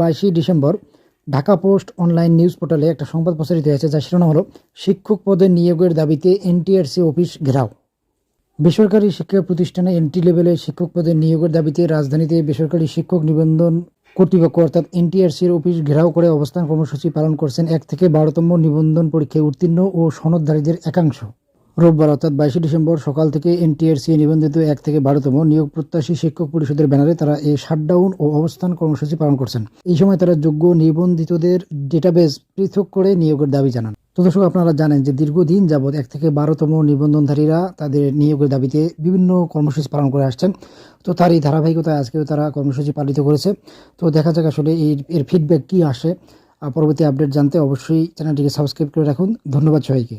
বাইশে December Dhaka post online news পোর্টালে একটা সংবাদ প্রচারিত হয়েছে, যার শিরোনাম হলো, শিক্ষক পদে নিয়োগের দাবিতে এনটিআরসি অফিস ঘেরাও। বেসরকারি শিক্ষা প্রতিষ্ঠানে এন্ট্রি লেভেলে শিক্ষক পদে নিয়োগের দাবিতে রাজধানীতে বেসরকারি শিক্ষক নিবন্ধন কর্তৃপক্ষ, অর্থাৎ এনটিআরসির অফিস ঘেরাও করে অবস্থান কর্মসূচি পালন করছেন এক থেকে বারোতম নিবন্ধন পরীক্ষায় উত্তীর্ণ ও সনদধারীদের একাংশ। রোববার, অর্থাৎ বাইশে ডিসেম্বর সকাল থেকে এনটিআরসি নিবন্ধিত এক থেকে বারোতম নিয়োগ প্রত্যাশী শিক্ষক পরিষদের ব্যানারে তারা এই শাটডাউন ও অবস্থান কর্মসূচি পালন করছেন। এই সময় তারা যোগ্য নিবন্ধিতদের ডেটাবেস পৃথক করে নিয়োগের দাবি জানান। তো দর্শক, আপনারা জানেন যে দীর্ঘদিন যাবৎ এক থেকে বারোতম নিবন্ধনধারীরা তাদের নিয়োগের দাবিতে বিভিন্ন কর্মসূচি পালন করে আসছেন। তো তার এই ধারাবাহিকতায় আজকেও তারা কর্মসূচি পালিত করেছে। তো দেখা যাক আসলে এই এর ফিডব্যাক কী আসে। পরবর্তী আপডেট জানতে অবশ্যই চ্যানেলটিকে সাবস্ক্রাইব করে রাখুন। ধন্যবাদ সবাইকে।